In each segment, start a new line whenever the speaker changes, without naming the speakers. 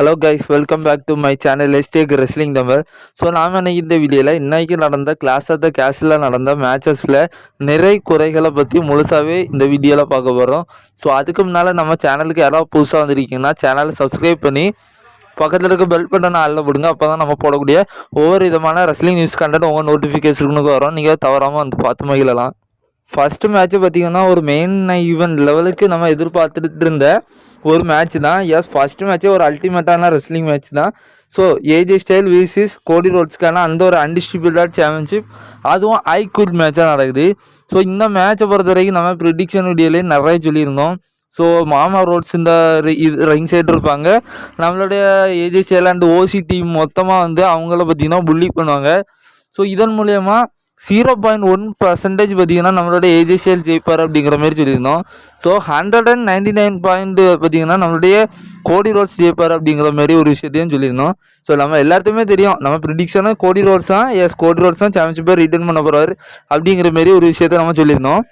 Hello guys welcome back to my channel எஸ்டேக் wrestling தம்பர் so நாம் இன்னைக்கு இந்த வீடியோவில் இன்றைக்கி நடந்த கிளாஸ் ஆஃப் த கேஷில் நடந்த மேட்சஸில் நிறை குறைகளை பற்றி முழுசாகவே இந்த வீடியோவில் பார்க்க போகிறோம் ஸோ அதுக்கு முன்னால் நம்ம சேனலுக்கு யாராவது புதுசாக வந்திருக்கீங்கன்னா சேனலை சப்ஸ்கிரைப் பண்ணி பக்கத்தில் இருக்க பெல் பட்டனை ஆளில் போடுங்க அப்போ தான் நம்ம போடக்கூடிய ஒவ்வொரு விதமான ரெஸ்லிங் நியூஸ் கண்டென்ட் உங்கள் நோட்டிஃபிகேஷனுக்கு வரும். நீங்கள் தவறாமல் வந்து பார்த்து மகிழலாம். ஃபஸ்ட்டு மேட்ச்சு பார்த்தீங்கன்னா ஒரு மெயின் ஈவெண்ட் லெவலுக்கு நம்ம எதிர்பார்த்துட்டு இருந்த ஒரு மேட்ச் தான். எஸ் ஃபஸ்ட்டு மேட்ச்சே ஒரு அல்டிமேட்டான ரெஸ்லிங் மேட்ச் தான். So AJ style versus Cody ரோட்ஸ்க்கான அந்த ஒரு அன்டிஸ்ட்ரிபியூட்டட் சாம்பியன்ஷிப் அதுவும் ஐ குட் மேட்சாக நடக்குது. ஸோ இந்த மேட்ச்சை பொறுத்த வரைக்கும் நம்ம ப்ரிடிக்ஷன் வீடியோலேயே நிறைய சொல்லியிருந்தோம். ஸோ மாமா ரோட்ஸ் இந்த இது ரிங் சைடு இருப்பாங்க. நம்மளுடைய AJ style and OC team மொத்தமாக வந்து அவங்கள பார்த்திங்கன்னா புள்ளி பண்ணுவாங்க. ஸோ இதன் மூலயமா ஜீரோ பாயிண்ட் ஒன் பர்சன்டேஜ் பார்த்தீங்கன்னா நம்மளோட ஏஜிசிஎல் ஜெயிப்பார் அப்படிங்கிற மாதிரி சொல்லியிருந்தோம். So hundred and ninety nine point பார்த்தீங்கன்னா நம்மளுடைய கோடி ரோட்ஸ் ஜெயிப்பார் அப்படிங்கிற மாதிரி ஒரு விஷயத்தையும் சொல்லியிருந்தோம். ஸோ நம்ம எல்லாத்துக்குமே தெரியும். நம்ம ப்ரிடிக்ஷனாக கோடி ரோட்ஸ் தான் எஸ் கோடி ரோட்ஸ் தான் சாம்பியன்ஷிப்பை ரிட்டர்ன் பண்ண போகிறாரு அப்படிங்கிற மாதிரி ஒரு விஷயத்த நம்ம சொல்லியிருந்தோம்.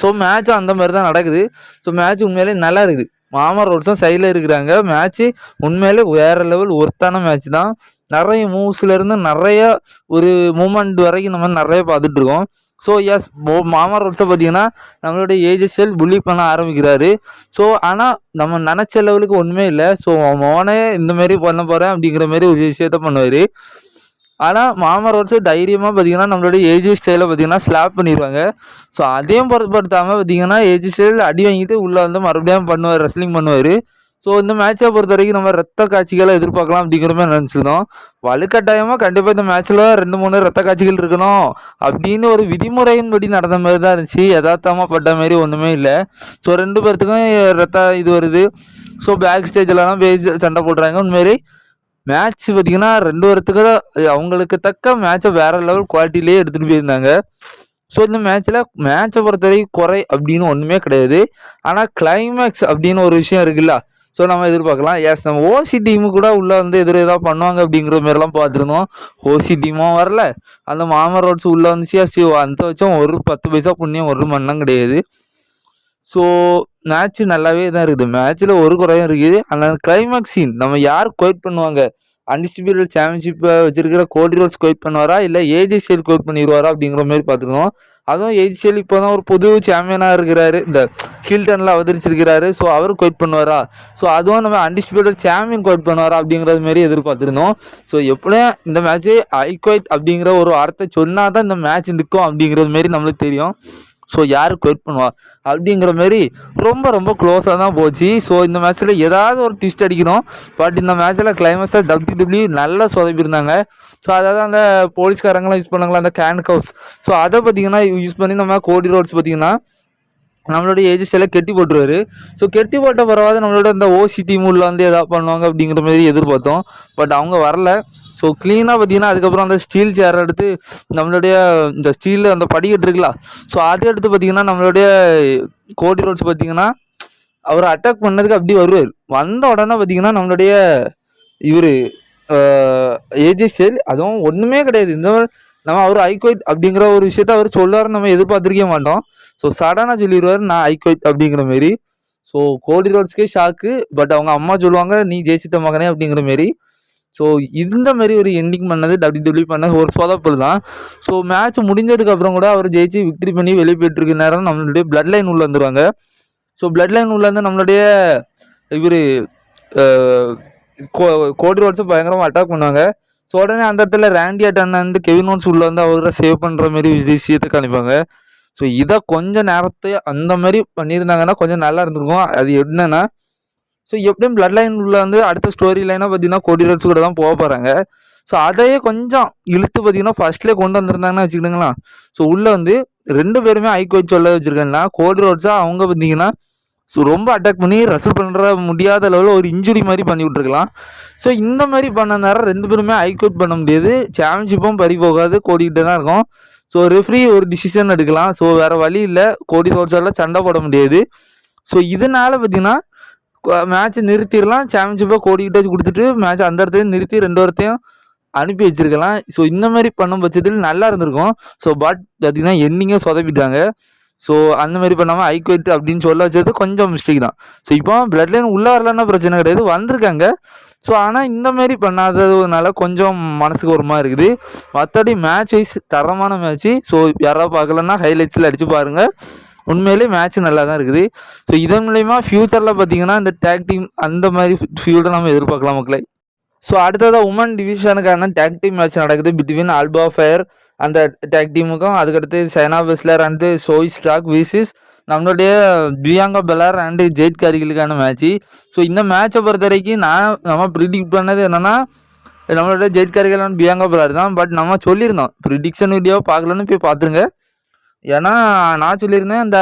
ஸோ மேட்ச் அந்த மாதிரி தான் நடக்குது. ஸோ மேட்ச் உண்மையிலே நல்லா இருக்குது. மாமா ரோட்ஸும் சைடில் இருக்கிறாங்க. மேட்ச்சு உண்மையிலே வேறு லெவல் ஒர்த்தான மேட்ச் தான். நிறைய மூவ்ஸ்லேருந்து நிறைய ஒரு மூமெண்ட் வரைக்கும் நம்ம நிறைய பார்த்துட்ருக்கோம் ஸோ எஸ் மாமா ரோட்ஸை பார்த்தீங்கன்னா நம்மளுடைய ஏஜஸ்எல் புள்ளி பண்ண ஆரம்பிக்கிறாரு. ஸோ ஆனால் நம்ம நினச்ச லெவலுக்கு ஒன்றுமே இல்லை. ஸோ மோனே இந்தமாரி பண்ண போகிறேன் அப்படிங்கிற மாதிரி ஒரு விஷயத்த பண்ணுவார். ஆனால் மாமர் வருஷம் தைரியமாக பார்த்தீங்கன்னா நம்மளுடைய ஏஜி ஸ்டைலில் பார்த்தீங்கன்னா ஸ்லாப் பண்ணிடுவாங்க ஸோ அதையும் பொருட்படுத்தாமல் பார்த்தீங்கன்னா ஏஜி ஸ்டைலில் அடி வாங்கிட்டு உள்ளே வந்து மறுபடியும் பண்ணுவார் ரெஸ்லிங் பண்ணுவார். ஸோ இந்த மேட்சை பொறுத்த வரைக்கும் நம்ம ரத்த காட்சிகளை எதிர்பார்க்கலாம் அப்படிங்கிற மாதிரி நினச்சிருந்தோம். வலுக்கட்டாயமாக கண்டிப்பாக இந்த மேட்ச்சில் ரெண்டு மூணு ரத்த காட்சிகள் இருக்கணும் அப்படின்னு ஒரு விதிமுறையின்படி நடந்த மாதிரி தான் இருந்துச்சு. யதார்த்தமாக பட்ட மாதிரி ஒன்றுமே இல்லை. ஸோ ரெண்டு பேர்த்துக்கும் ரத்த இது வருது. ஸோ பேக் ஸ்டேஜ்லலாம் பேஜ் சண்டை போடுறாங்க. உண்மையிலே மேட்ச் பார்த்தீங்கன்னா ரெண்டு பேர்த்துக்கு தான் அவங்களுக்கு தக்க மேட்சை வேறு லெவல் குவாலிட்டிலேயே எடுத்துகிட்டு போயிருந்தாங்க. ஸோ இந்த மேட்ச்சில் மேட்சை பொறுத்தவரைக்கும் குறை அப்படின்னு ஒன்றுமே கிடையாது. ஆனால் கிளைமேக்ஸ் அப்படின்னு ஒரு விஷயம் இருக்குல்ல ஸோ நம்ம எதிர்பார்க்கலாம். எஸ் நம்ம ஓசி டீமு கூட உள்ளே வந்து எதிர ஏதாவது பண்ணுவாங்க அப்படிங்கிற மாதிரிலாம் பார்த்துருந்தோம். ஓசி டீமும் வரல. அந்த மாமர் ரோட்ஸ் உள்ளே வந்துச்சு. அந்த வச்சும் ஒரு பத்து பைசா புண்ணியம் ஒரு மண்ணம் கிடையாது. ஸோ மேட்ச் நல்லாவே தான் இருக்குது. மேட்ச்சில் ஒரு குறையும் இருக்குது. அந்த கிளைமேக்ஸ் சீன் நம்ம யார் கொயிட் பண்ணுவாங்க? அன்டிஸ்டிபியூட்டட் சாம்பியன்ஷிப்பை வச்சிருக்கிற கோடி ரோல்ஸ் கொயிட் பண்ணுவாரா? இல்லை ஏஜி ஸ்டைல் கொயிட் பண்ணிடுவாரா அப்படிங்கிற மாதிரி பார்த்துருக்கோம் அதுவும் ஏஜி ஸ்டைல் இப்போ தான் ஒரு புது சாம்பியனாக இருக்கிறாரு. இந்த ஹில்டனில் அவதரிச்சிருக்கிறாரு. ஸோ அவர் கொயிட் பண்ணுவாரா? ஸோ அதுவும் நம்ம அன்டிஸ்டிபியூட்டட் சாம்பியன் கொயிட் பண்ணுவாரா? அப்படிங்கிறது மாதிரி எதிர்பார்த்துருந்தோம். ஸோ எப்படியும் இந்த மேட்ச்சு ஐ கொயிட் அப்படிங்கிற ஒரு வார்த்தை சொன்னால் தான் இந்த மேட்ச் நிற்கும் அப்படிங்கிறது மாரி நம்மளுக்கு தெரியும். ஸோ யார் கொயிட் பண்ணுவா? அப்படிங்கிற மாரி ரொம்ப ரொம்ப க்ளோஸாக தான் போச்சு. ஸோ இந்த மேட்ச்சில் ஏதாவது ஒரு ட்விஸ்ட் அடிக்கணும். பட் இந்த மேட்ச்சில் கிளைமேக்ஸாக டபிள்யூ டபிள்யூ நல்லா சொதப்பியிருந்தாங்க. ஸோ அதாவது அந்த போலீஸ்காரங்களாம் யூஸ் பண்ணாங்களா அந்த கேன் கவுஸ் ஸோ அதை பார்த்திங்கன்னா யூஸ் பண்ணி நம்ம கோடி ரோட்ஸ் பார்த்தீங்கன்னா நம்மளோட ஏஜஸ் எல்லாம் கெட்டி போட்டுருவாரு. ஸோ கெட்டி போட்ட பரவாயில்ல நம்மளோட இந்த ஓசி டீம் உள்ள வந்து எதாவது பண்ணுவாங்க அப்படிங்கிற மாதிரி எதிர்பார்த்தோம் பட் அவங்க வரல. ஸோ க்ளீனாக பார்த்தீங்கன்னா அதுக்கப்புறம் அந்த ஸ்டீல் சேர் எடுத்து நம்மளுடைய இந்த ஸ்டீலில் அந்த படிக்கட்டு இருக்குல்ல ஸோ அதை எடுத்து பார்த்தீங்கன்னா நம்மளுடைய கோடி ரோட்ஸ் பார்த்தீங்கன்னா அவர் அட்டாக் பண்ணதுக்கு அப்படி வருவார். வந்த உடனே பார்த்தீங்கன்னா நம்மளுடைய இவர் ஏஜே சேல் அதுவும் ஒன்றுமே கிடையாது. இந்த நம்ம அவர் ஐகோயிட் அப்படிங்கிற ஒரு விஷயத்த அவர் சொல்லுவார் நம்ம எதிர்பார்த்துருக்கே மாட்டோம். ஸோ சடனாக சொல்லிடுவார் நான் ஐகோயிட் அப்படிங்கிற மாரி. ஸோ கோடி ரோட்ஸ்க்கே ஷாக்கு பட் அவங்க அம்மா சொல்லுவாங்க நீ ஜெயிச்சிட்ட மகனே அப்படிங்கிற மாரி. ஸோ இந்த மாதிரி ஒரு எண்டிங் பண்ணது டபிள்யூ டபிள்யூ பண்ணது ஒரு சொதப்பல் தான். ஸோ மேட்ச் முடிஞ்சதுக்கு அப்புறம் கூட அவர் ஜெயிச்சு விக்டரி பண்ணி வெளியே போயிட்டு இருக்க நேரம் நம்மளுடைய பிளட் லைன் உள்ள வந்துருவாங்க. ஸோ பிளட் லைன் உள்ள வந்து நம்மளுடைய இவர் கோடி ரோட்ஸும் பயங்கரமாக அட்டாக் பண்ணுவாங்க. ஸோ உடனே அந்த இடத்துல ரேண்டி அட்டன் வந்து கெவின் ஓன்ஸ் உள்ள வந்து அவரை சேவ் பண்ணுற மாதிரி விஷயத்தை காமிப்பாங்க. ஸோ இதை கொஞ்சம் நேரத்தை அந்த மாதிரி பண்ணியிருந்தாங்கன்னா கொஞ்சம் நல்லா இருந்திருக்கும். அது என்னென்னா ஸோ எப்படியும் பிளட் லைன் உள்ள வந்து அடுத்த ஸ்டோரி லைனாக பார்த்தீங்கன்னா கோடி ரோட்ஸ் கூட தான் போக போகிறாங்க ஸோ அதையே கொஞ்சம் இழுத்து பார்த்தீங்கன்னா ஃபர்ஸ்ட்லேயே கொண்டு வந்திருந்தாங்கன்னா வச்சுக்கிட்டுங்களா ஸோ உள்ளே வந்து ரெண்டு பேருமே ஐ சொல்ல வச்சுருக்கேன்னா கோடி ரோட்ஸாக அவங்க பார்த்தீங்கன்னா ஸோ ரொம்ப அட்டாக் பண்ணி ரசல் பண்ணுற முடியாத லெவலில் ஒரு இன்ஜுரி மாதிரி பண்ணி விட்ருக்கலாம் ஸோ இந்த மாதிரி பண்ண நேரம் ரெண்டு பேருமே ஐ பண்ண முடியாது. சாம்பியன்ஷிப்பும் பறி போகாது. கோடிக்கிட்டே தான் இருக்கும். ஸோ ரெஃப்ரி ஒரு டிசிஷன் எடுக்கலாம். ஸோ வேறு வழி இல்லை. கோடி ரோட்ஸால் சண்டை போட முடியாது. ஸோ இதனால் பார்த்தீங்கன்னா மேட்ச்சை நிறுத்திடலாம். சாம்பியன்ஷிப்பை கோடிக்கிட்டே கொடுத்துட்டு மேட்ச் அந்த இடத்தையும் நிறுத்தி ரெண்டு இடத்தையும் அனுப்பி வச்சிருக்கலாம். ஸோ இந்த மாதிரி பண்ணும் பட்சத்தில் நல்லா இருந்திருக்கும். ஸோ பட் பார்த்தீங்கன்னா எண்ணிங்க சொதப்பிட்டாங்க. ஸோ அந்த மாதிரி பண்ணாமல் ஐக்வெட் அப்படின்னு சொல்ல வச்சது கொஞ்சம் மிஸ்டேக் தான். ஸோ இப்போ பிளட் லைன் உள்ளே வரலன்னா பிரச்சனை கிடையாது. வந்திருக்காங்க. ஸோ ஆனால் இந்த மாதிரி பண்ணாததுனால கொஞ்சம் மனசுக்கு ஒரு மாதிரி இருக்குது. மற்றபடி மேட்ச் வைஸ் தரமான மேட்ச்சு ஸோ யாராவது பார்க்கலன்னா ஹைலைட்ஸில் அடித்து பாருங்கள் உண்மையிலே மேட்ச் நல்லா தான் இருக்குது. ஸோ இதன் மூலயமா ஃப்யூச்சரில் பார்த்தீங்கன்னா இந்த டேக் டீம் அந்த மாதிரி ஃபீல்டை நம்ம எதிர்பார்க்கலாம் மக்களை. ஸோ அடுத்ததாக உமன் டிவிஷனுக்கான டேக் டீம் மேட்ச் நடக்குது. பிட்வீன் ஆல்பா ஃபயர் அந்த டேக் டீமுக்கும் அதுக்கடுத்து Shayna Baszler and Zoey Stark versus நம்மளுடைய பியாங்கா பெலார் அண்டு ஜெயித் காரிகளுக்கான மேட்ச்சு ஸோ இந்த மேட்சை பொறுத்த வரைக்கும் நான் நம்ம ப்ரிடிக்ட் பண்ணது என்னென்னா நம்மளோட ஜெயித் காரிகள் பியாங்கா பெலார் தான். பட் நம்ம சொல்லியிருந்தோம். ப்ரிடிக்ஷன் வீடியோ பார்க்கலன்னு போய் பார்த்துருங்க. ஏன்னா நான் சொல்லியிருந்தேன் அந்த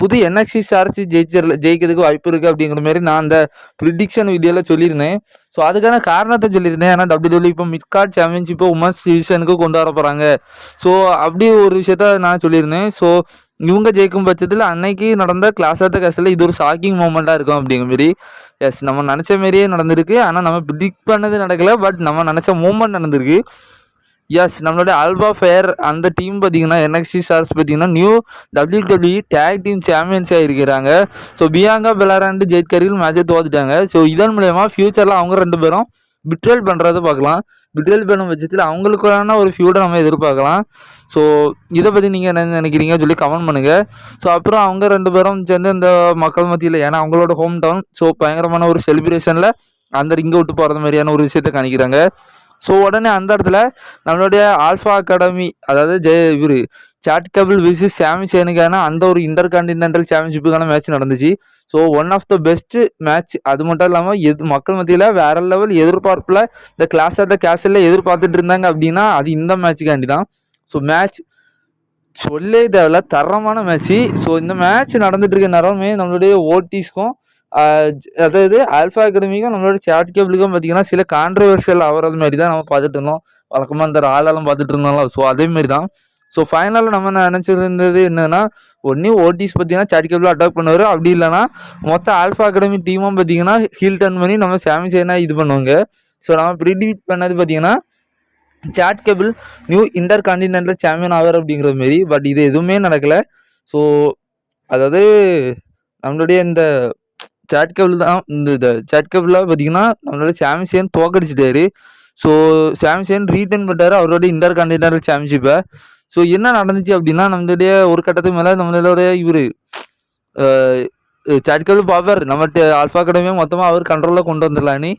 புது என்எக்சி ஸ்டார்ஸ் ஜெயிச்சிடல ஜெயிக்கிறதுக்கு வாய்ப்பு இருக்குது அப்படிங்கிற மாதிரி நான் அந்த ப்ரிடிக்ஷன் வீடியோவில் சொல்லியிருந்தேன். ஸோ அதுக்கான காரணத்தை சொல்லியிருந்தேன். ஏன்னா டபிள்யூ இப்போ மிட் கார்ட் சாம்பியன்ஷிப்பை உமன்ஸ் டிவிஷனுக்கு கொண்டு வர போகிறாங்க ஸோ அப்படி ஒரு விஷயத்த நான் சொல்லியிருந்தேன். ஸோ இவங்க ஜெயிக்கும் பட்சத்தில் அன்னைக்கு நடந்த கிளாஸ் ஆஃப் த கஸில் இது ஒரு ஷாக்கிங் மூமெண்ட்டாக இருக்கும் அப்படிங்கிற மாரி எஸ் நம்ம நினச்ச மாதிரியே நடந்திருக்கு. ஆனால் நம்ம ப்ரிடிக்ட் பண்ணது நடக்கல. பட் நம்ம நினச்ச மூமெண்ட் நடந்திருக்கு. எஸ் நம்மளோட ஆல்பா ஃபேர் அந்த டீம் பார்த்தீங்கன்னா என்எக்சி ஸ்டார்ஸ் பார்த்தீங்கன்னா new W W tag team சாம்பியன்ஸாக இருக்கிறாங்க. So Bianca Belair Jade Cargill மேட்சை தோத்துட்டாங்க. ஸோ இதன் மூலயமா ஃப்யூச்சரில் அவங்க ரெண்டு பேரும் பிட்ரேல் பண்ணுறதை பார்க்கலாம். பிட்ரேல் பண்ணும் பட்சத்தில் அவங்களுக்கான ஒரு ஃபியூடை நம்ம எதிர்பார்க்கலாம். ஸோ இதை பற்றி நீங்கள் என்ன நினைக்கிறீங்கன்னு சொல்லி கமெண்ட் பண்ணுங்கள் ஸோ அப்புறம் அவங்க ரெண்டு பேரும் சேர்ந்து இந்த மக்கள் மத்தியில் ஏன்னா அவங்களோட ஹோம் டவுன் ஸோ பயங்கரமான ஒரு செலிப்ரேஷனில் அந்த ரிங்கை விட்டு போகிறது மாதிரியான ஒரு விஷயத்தை காணிக்கிறாங்க ஸோ உடனே அந்த இடத்துல நம்மளுடைய ஆல்ஃபா அகாடமி அதாவது ஜெய இவர் சாட் கபிள் விசி சாமிசேனுக்கான அந்த ஒரு இன்டர் கான்டினென்டல் சாம்பியன்ஷிப்புக்கான மேட்ச் நடந்துச்சு. So one of the best match அது மட்டும் இல்லாமல் எது மக்கள் மத்தியில் வேற லெவல் எதிர்பார்ப்பில் இந்த கிளாஸ் ஆஃப் த கேசலில் எதிர்பார்த்துட்டு இருந்தாங்க அப்படின்னா அது இந்த மேட்சுக்காண்டி தான் ஸோ மேட்ச் சொல்லே தேவையில்ல தரமான மேட்ச்சு ஸோ இந்த மேட்ச் நடந்துட்டு இருக்க நேரமே நம்மளுடைய ஓட்டிஸ்க்கும் அதாவது ஆல்ஃபா அகாடமிக்கும் நம்மளோட சேட் கேபிளுக்கும் பார்த்தீங்கன்னா சில கான்ட்ரவர்ஷியல் ஆகிறது மாதிரி தான் நம்ம பார்த்துட்டு இருந்தோம். வழக்கமாக இந்த ஆளாலும் பார்த்துட்டு இருந்தோம்ல. ஸோ அதேமாரி தான் ஸோ ஃபைனலில் நம்ம நினச்சிருந்தது என்னென்னா ஒன்றே ஓட்டிஸ் பார்த்தீங்கன்னா சேட் கேபிள் அட்டாக் பண்ணுவார். அப்படி இல்லைன்னா மொத்த ஆல்ஃபா அகாடமி டீமும் பார்த்தீங்கன்னா ஹீல் டர்ன் பண்ணி நம்ம சாமி சேனா இது பண்ணுவாங்க. ஸோ நம்ம ப்ரிடிக்ட் பண்ணது பார்த்தீங்கன்னா Chad Gable new inter continental champion ஆவார் அப்படிங்கிற மாரி பட் இது எதுவுமே நடக்கலை. ஸோ அதாவது நம்மளுடைய இந்த சேட் கேபிள் தான் இந்த சேட் சாட் கேபிளில் பார்த்தீங்கன்னா நம்மளோட சாம்பியன் தோக்கடிச்சிட்டாரு. ஸோ சாம்சன் ரீட்டர்ன் பண்ணிட்டார் அவரோட இன்டர் கான்டினென்டல் சாம்பியன்ஷிப்பை ஸோ என்ன நடந்துச்சு அப்படின்னா நம்மளுடைய ஒரு கட்டத்துக்கு மேலே நம்மளோட இவர் சாட்கள் பார்ப்பார் நம்மகிட்ட ட- ஆல்ஃபா அகாடமியை மொத்தமாக அவர் கண்ட்ரோலில் கொண்டு வந்துடலான்னு.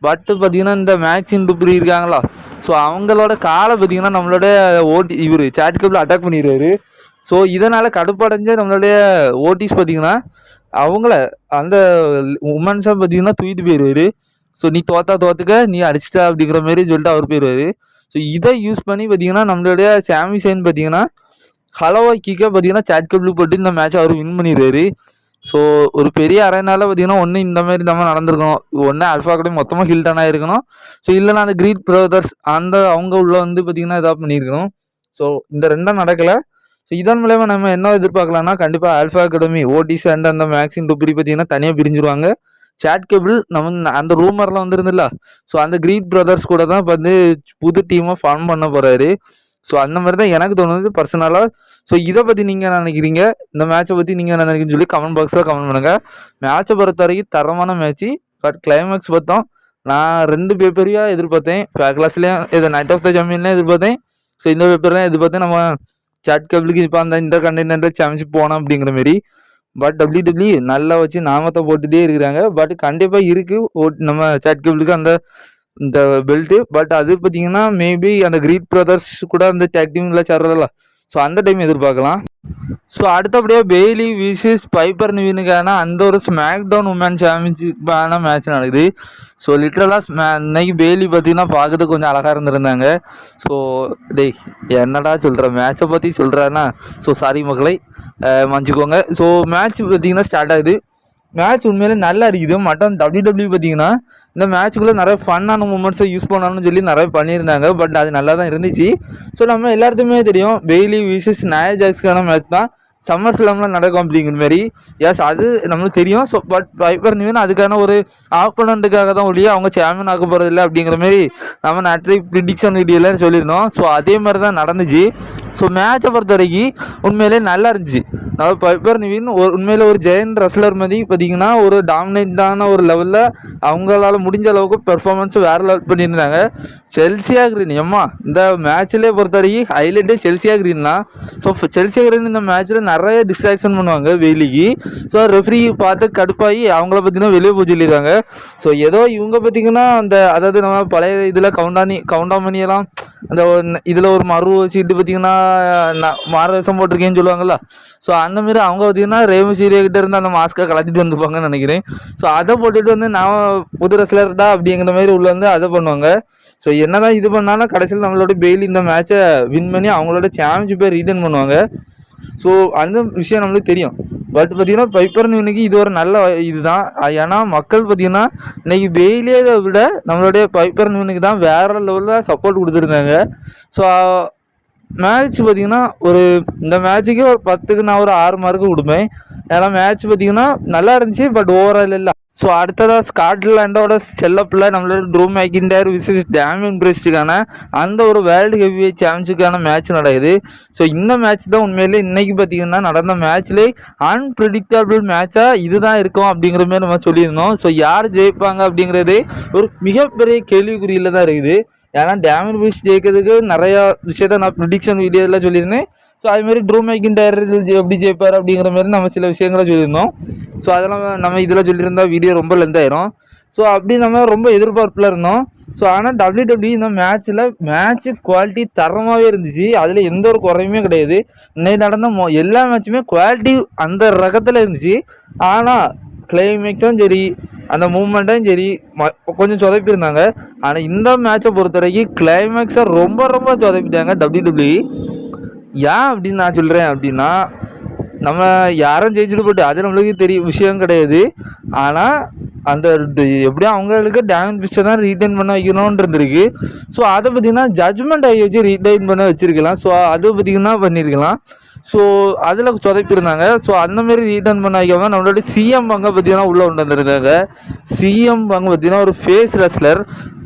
பட் பார்த்தீங்கன்னா இந்த மேக்ஸின் டுப்ரி இருக்காங்களா ஸோ அவங்களோட காலை பார்த்தீங்கன்னா நம்மளோட ஓட்டி இவர் சேட் கபில் அட்டாக் பண்ணிடுறாரு. ஸோ இதனால் கடுப்படைஞ்ச நம்மளுடைய ஓட்டிஸ் பார்த்தீங்கன்னா அவங்கள அந்த உமன்ஸை பார்த்தீங்கன்னா தூக்கிட்டு போயிடுவார் ஸோ நீ தோத்தா தோத்துக்க நீ அடிச்சிட்ட அப்படிங்கிற மாதிரி சொல்லிட்டு அவர் போயிடுவார் ஸோ இதை யூஸ் பண்ணி பார்த்தீங்கன்னா நம்மளுடைய சாமி சைன் பார்த்தீங்கன்னா ஹலோவா கிக்கை பார்த்தீங்கன்னா சாட் கபிள் போட்டு இந்த மேட்ச் அவர் வின் பண்ணிடுவார் ஸோ ஒரு பெரிய அரைனால பார்த்தீங்கன்னா ஒன்று இந்த மாதிரி நம்ம நடந்திருக்கணும். ஒன்று அல்ஃபா கூட மொத்தமாக ஹில்டனாக ஆகிருக்கணும் ஸோ இல்லைன்னா அந்த கிரீட் பிரதர்ஸ் அந்த அவங்க உள்ள வந்து பார்த்தீங்கன்னா இதாக பண்ணியிருக்கணும். ஸோ இந்த ரெண்டும் நடக்கலை. ஸோ இதன் மூலயமா நம்ம என்ன எதிர்பார்க்கலாம்னா கண்டிப்பாக ஆல்ஃபா அகாடமி ஓடிஸ் அண்ட் அந்த மேக்ஸின் டுப்ரி பார்த்தீங்கன்னா தனியாக பிரிஞ்சிருவாங்க. சாட் கேபிள் நம்ம அந்த ரூமர்லாம் வந்துருந்துல்ல? ஸோ அந்த கிரீட் பிரதர்ஸ் கூட தான் இப்போ வந்து புது டீமாக ஃபார்ம் பண்ண போகிறாரு ஸோ அந்த மாதிரி தான் எனக்கு தோணுது பர்சனலாக ஸோ இதை பற்றி நீங்கள் என்ன நினைக்கிறீங்க? இந்த மேட்ச்சை பற்றி நீங்கள் என்ன நினைக்கிறீங்கன்னு சொல்லி கமெண்ட் பாக்ஸில் கமெண்ட் பண்ணுங்கள் மேட்சை பொறுத்த வரைக்கும் தரமான மேட்ச்சு பட் கிளைமேக்ஸ் பார்த்தோம். நான் ரெண்டு பேப்பரையாக எதிர்பார்த்தேன். ஃபேர் கிளாஸ்லேயும் இது நைட் ஆஃப் த சாம்பியன்லேயும் எதிர்பார்த்தேன். ஸோ இந்த பேப்பர்லாம் எதிர்பார்த்தேன். நம்ம சாட் கபிளுக்கு இப்போ அந்த இந்த கண்டென்ட் சாம்பியன்ஷிப் போனோம் அப்படிங்கிற மாரி. பட் டபிள்யூ டபிள்யூ நல்லா வச்சு நாமத்தை போட்டுகிட்டே இருக்கிறாங்க. பட் கண்டிப்பாக இருக்குது நம்ம சாட் கபிளுக்கு அந்த இந்த பெல்ட்டு பட் அது பார்த்தீங்கன்னா மேபி அந்த கிரீட் பிரதர்ஸ் கூட அந்த டேக் டீமில் சேர்றதில்ல ஸோ அந்த டைம் எதிர்பார்க்கலாம். ஸோ அடுத்தபடியாக பெய்லி விசிஸ் பைப்பர் நிவினுக்கான அந்த ஒரு ஸ்மாக் டவுன் உமன் சாம்பியன்ஷிப்பான மேட்ச் நடக்குது ஸோ லிட்ரலாக இன்னைக்கு பெய்லி பார்த்தீங்கன்னா பார்க்கறதுக்கு கொஞ்சம் அழகாக இருந்திருந்தாங்க. ஸோ டேய் என்னடா சொல்கிற மேட்சை பற்றி சொல்கிறேன்னா ஸோ சாரி மக்களை மன்னிச்சிக்கோங்க. ஸோ மேட்ச் பார்த்தீங்கன்னா ஸ்டார்ட் ஆகுது. மேட்ச் உண்மையிலே நல்லா இருக்குது. மட்டன் டபிள்யூ டபிள்யூ பார்த்தீங்கன்னா இந்த மேட்ச்சுக்குள்ளே நிறைய ஃபன்னான மூமெண்ட்ஸை யூஸ் பண்ணணும்னு சொல்லி நிறைய பண்ணியிருந்தாங்க. பட் அது நல்லா தான் இருந்துச்சு. ஸோ நம்ம எல்லாத்துக்குமே தெரியும் வெயிலி விசஸ் நயா ஜாக்ஸ்க்கான மேட்ச் தான். சம்மர் ஸ்லாம்லாம் நடக்கும் அப்படிங்கிற மாதிரி. எஸ் அது நம்மளுக்கு தெரியும். ஸோ பட் பைப்பர் நிவன் அதுக்கான ஒரு ஆப்பனண்ட்டுக்காக தான் ஒழிய அவங்க சாம்பியன் ஆக போகிறதில்ல அப்படிங்கிற மாதிரி நம்ம நேற்று ப்ரிடிக்ஷன் வீடியோலாம் சொல்லியிருந்தோம். ஸோ அதே மாதிரி தான் நடந்துச்சு. ஸோ மேட்சை பொறுத்த வரைக்கும் உண்மையிலே நல்லா இருந்துச்சு. நம்ம பைப்பர் நிவின் ஒரு உண்மையில் ஒரு ஜெயன் ரெஸ்லர் மாதிரி பார்த்தீங்கன்னா ஒரு டாமினேட்டான ஒரு லெவலில் அவங்களால முடிஞ்ச அளவுக்கு பெர்ஃபார்மன்ஸ் வேறு லெவல் பண்ணியிருந்தாங்க. செல்சியா கிரீன் ஏம்மா? இந்த மேட்ச்லேயே பொறுத்த வரைக்கும் ஹைலைட்டே செல்சியா கிரீன் தான் ஸோ செல்சியா கிரீன் இந்த மேட்ச்சில் நிறைய டிஸ்ட்ராக்ஷன் பண்ணுவாங்க வெளிக்கு ஸோ ரெஃப்ரி பார்த்து கடுப்பாகி அவங்கள பார்த்தீங்கன்னா வெளியே போய் சொல்லிடுறாங்க ஸோ ஏதோ இவங்க பார்த்தீங்கன்னா அந்த அதாவது நம்ம பழைய இதில் கவுண்டானி கவுண்டாமணியெல்லாம் அந்த இதில் ஒரு மறு வச்சுக்கிட்டு பார்த்தீங்கன்னா நான் வேஷம் போட்டிருக்கேன்னு சொல்லுவாங்கல்ல. ஸோ அந்த மாதிரி அவங்க பார்த்தீங்கன்னா ரேமு சீரியகிட்ட இருந்து அந்த மாஸ்க்கை கலத்திட்டு வந்துப்பாங்கன்னு நினைக்கிறேன். ஸோ அதை போட்டுட்டு வந்து நான் புது ரெஸ்லர்டா அப்படிங்கிற மாதிரி உள்ள வந்து அதை பண்ணுவாங்க. ஸோ என்னதான் இது பண்ணாலும் கடைசியில் நம்மளோட பெயில் இந்த மேட்சை வின் பண்ணி அவங்களோட சாம்பியன்ஷிப்பை ரீட்டன் பண்ணுவாங்க. ஸோ அந்த விஷயம் நம்மளுக்கு தெரியும். பட் பார்த்திங்கன்னா பைப்பர் நியூனுக்கு இது ஒரு நல்ல இதுதான். ஏன்னா மக்கள் பார்த்திங்கன்னா இன்னைக்கு வெயிலே விட நம்மளுடைய பைப்பர் நியூனுக்கு தான் வேறு லெவலில் சப்போர்ட் கொடுத்துருந்தாங்க ஸோ மேட்ச் பார்த்திங்கன்னா ஒரு இந்த மேட்ச்சுக்கே ஒரு பத்துக்கு நான் ஒரு ஆறு மார்க்கு கொடுப்பேன். ஏன்னா மேட்ச் பார்த்திங்கன்னா நல்லா இருந்துச்சு பட் ஓவரால் இல்லை. ஸோ அடுத்ததாக ஸ்காட்லாண்டோட செல்லப்பில் நம்மளோட ட்ரூ மேக்கிண்டர் விசிஸ் டேமியன் பிரிஸ்டுக்கான அந்த ஒரு வேர்ல்டு ஹெவி சாம்பியன்ஷிப்கான மேட்ச் நடக்குது. ஸோ இந்த மேட்ச் தான் உண்மையிலே இன்னைக்கு பார்த்தீங்கன்னா நடந்த மேட்ச்லேயே அன்பிரிடிக்டபிள் மேட்சாக இதுதான் இருக்கும் அப்படிங்கிற மாதிரி நம்ம சொல்லியிருந்தோம். ஸோ யார் ஜெயிப்பாங்க அப்படிங்கிறது ஒரு மிகப்பெரிய கேள்விக்குறியில் தான் இருக்குது. ஏன்னா டேமின் பிரிஸ்ட் ஜெயிக்கிறதுக்கு நிறையா விஷயத்த நான் ப்ரிடிக்ஷன் வீடியோவில் சொல்லியிருந்தேன். ஸோ அதுமாரி ட்ரூ மேக்கிங் டயர் எப்படி ஜெயிப்பார் அப்படிங்கிற மாதிரி நம்ம சில விஷயங்களை சொல்லியிருந்தோம். ஸோ அதெல்லாம் நம்ம இதில் சொல்லியிருந்தா வீடியோ ரொம்ப லென்த் ஆயிரும். ஸோ அப்படி நம்ம ரொம்ப எதிர்பார்ப்பில் இருந்தோம். ஸோ ஆனால் டபிள்யூ டபிள்யூ இந்த மேட்ச்சில் மேட்ச்சு குவாலிட்டி தரமாகவே இருந்துச்சு. அதில் எந்த ஒரு குறையுமே கிடையாது. இன்னைக்கு நடந்த மொ எல்லா மேட்சுமே குவாலிட்டி அந்த ரகத்தில் இருந்துச்சு. ஆனால் கிளைமேக்ஸும் சரி அந்த மூமெண்ட்டும் சரி ம கொஞ்சம் சொதப்பியிருந்தாங்க. ஆனால் இந்த மேட்ச்சை பொறுத்த வரைக்கும் கிளைமேக்ஸை ரொம்ப ரொம்ப சொதப்பிட்டாங்க டபிள்யூ டபிள்யூ ஏன் அப்படின்னு நான் சொல்கிறேன் அப்படின்னா நம்ம யாரும் ஜெயிச்சுட்டு போட்டு அது நம்மளுக்கு தெரிய விஷயம் கிடையாது. ஆனால் அந்த எப்படியும் அவங்களுக்கு டேமேஜ் பிக்சர் தான் ரீட்டைன் பண்ண வைக்கணும்னு இருந்திருக்கு ஸோ அதை பார்த்திங்கன்னா ஜட்ஜ்மெண்ட் ஆகி வச்சு ரீட்டைன் பண்ண வச்சுருக்கலாம். ஸோ அது பார்த்திங்கன்னா பண்ணியிருக்கலாம் ஸோ அதில் சொதப்பியிருந்தாங்க. ஸோ அந்தமாரி ரீட்டர்ன் பண்ண வைக்காம நம்மளோட சிஎம் பங்கை பார்த்தீங்கன்னா உள்ளே கொண்டு வந்திருக்காங்க சிஎம் பங்கு பார்த்தீங்கன்னா ஒரு ஃபேஸ் ரெஸ்லர்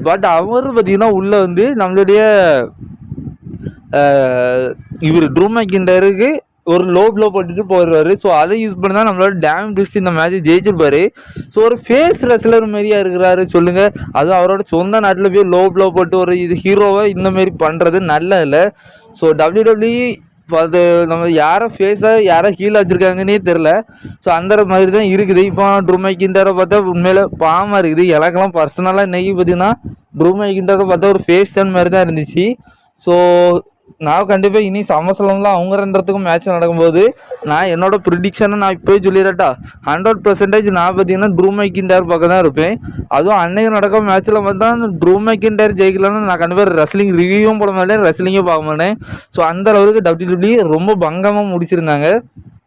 பட் அவர் பார்த்திங்கன்னா உள்ளே வந்து நம்மளுடைய இவர் ட்ரூமேக்கிண்டருக்கு ஒரு லோ ப்ளோ போட்டுட்டு போயிடுவார். ஸோ அதை யூஸ் பண்ணி தான் நம்மளோட டேம் டிஸ்ட் இந்த மேட்ச் ஜெயிச்சிருப்பாரு. ஸோ ஒரு ஃபேஸ் ரெஸ்லர் மாரியாக இருக்கிறாரு சொல்லுங்கள் அதுவும் அவரோட சொந்த நாட்டில் போய் லோ ப்ளோ போட்டு ஒரு இது ஹீரோவை இந்தமாரி பண்ணுறது நல்ல இல்லை. ஸோ டபிள்யூ டபிள்யூ அது நம்ம யாரை ஃபேஸாக யாரை ஹீல் வச்சுருக்காங்கன்னே தெரில ஸோ அந்த மாதிரி தான் இருக்குது. இப்போ ட்ரூமைக்கின்றரை பார்த்தா உண்மையில் பாவமாக இருக்குது. எனக்கெல்லாம் பர்சனலாக இன்றைக்கி பார்த்தீங்கன்னா ட்ரூமேக்கின்றதை பார்த்தா ஒரு ஃபேஸ் டன் மாதிரி தான் இருந்துச்சு. ஸோ நான் கண்டிப்பாக இனி சமசலம்லாம் அவங்க ரெண்டுத்துக்கும் மேட்ச் நடக்கும்போது நான் என்னோட ப்ரிடிக்ஷனை நான் இப்போயே சொல்லிடட்டா ஹண்ட்ரட் பர்சன்டேஜ் நான் பார்த்தீங்கன்னா ட்ரூ மேக்கிண்டர் பக்கம் தான் இருப்பேன். அதுவும் அன்னைக்கு நடக்கிற மேட்ச்சில் பார்த்தா ட்ரூ மேக்கிண்டர் ஜெயிக்கலன்னு நான் கண்டிப்பாக ரெஸ்லிங் ரிவ்யூவும் போட மாட்டேன் ரெஸ்லிங்கும் பார்க்க மாட்டேன். ஸோ அந்த அளவுக்கு டபிள்யூ ரொம்ப பங்கமாக முடிச்சிருந்தாங்க.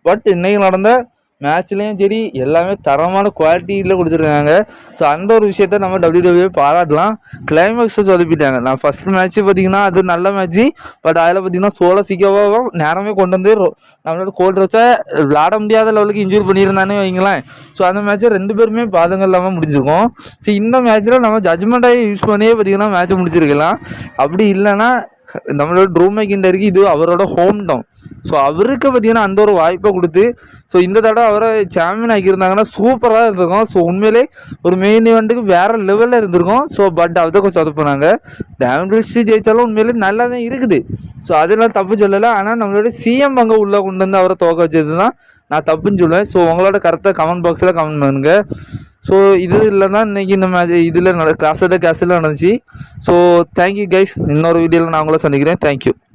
பட் இன்றைக்கி நடந்த மேட்ச்லேயும் சரி எல்லாமே தரமான குவாலிட்டியில் கொடுத்துருக்காங்க. ஸோ அந்த ஒரு விஷயத்த நம்ம டபிள்யூ டபிள்யூ பாராட்டலாம். கிளைமேக்ஸை சொதப்பிட்டாங்க. நான் ஃபஸ்ட் மேட்ச்சு பார்த்தீங்கன்னா அது நல்ல மேட்ச்சு பட் அதில் பார்த்தீங்கன்னா சோழ சிக்கவாக நேரமே கொண்டு வந்து நம்மளோட கோல்ட் வச்சா விளாட முடியாத லெவலுக்கு இன்ஜூரி பண்ணியிருந்தானே வைங்களேன் ஸோ அந்த மேட்ச்சை ரெண்டு பேருமே பாதங்கள் இல்லாமல் முடிஞ்சிருக்கோம். ஸோ இந்த மேட்ச்சில் நம்ம ஜட்மெண்ட்டாக யூஸ் பண்ணியே பார்த்தீங்கன்னா மேட்ச்சை முடிச்சிருக்கலாம். அப்படி இல்லைன்னா நம்மளோட ட்ரூ மேக்கிண்டருக்கு இது அவரோட ஹோம் டவுன் ஸோ அவருக்கு பார்த்தீங்கன்னா அந்த ஒரு வாய்ப்பை கொடுத்து ஸோ இந்த தடவை அவரை சாம்பியன் ஆக்கியிருந்தாங்கன்னா சூப்பராக இருந்திருக்கும். ஸோ உண்மையிலே ஒரு மெயின் இவெண்ட்டுக்கு வேறு லெவலில் இருந்திருக்கும். ஸோ பட் அதை கொஞ்சம் சொதப்பினாங்க டேமன் ரிஸ்டி ஜெயித்தாலும் உண்மையிலே நல்லா தான் இருக்குது. ஸோ அதெல்லாம் தப்பு சொல்லலை. ஆனால் நம்மளோட சிஎம் அங்கே உள்ளே கொண்டு வந்து அவரை துவக்க வச்சது தான் நான் தப்புன்னு சொல்லுவேன். ஸோ உங்களோட கருத்தை கமெண்ட் பாக்ஸில் கமெண்ட் பண்ணுங்கள் ஸோ இது இல்லை தான் இன்றைக்கி இந்த மேட்ச் இதில் நட கிளாஸோட கேஸில் நடந்துச்சு. ஸோ தேங்க்யூ கைஸ் இன்னொரு வீடியோவில் நான் உங்களை சந்திக்கிறேன். தேங்க்யூ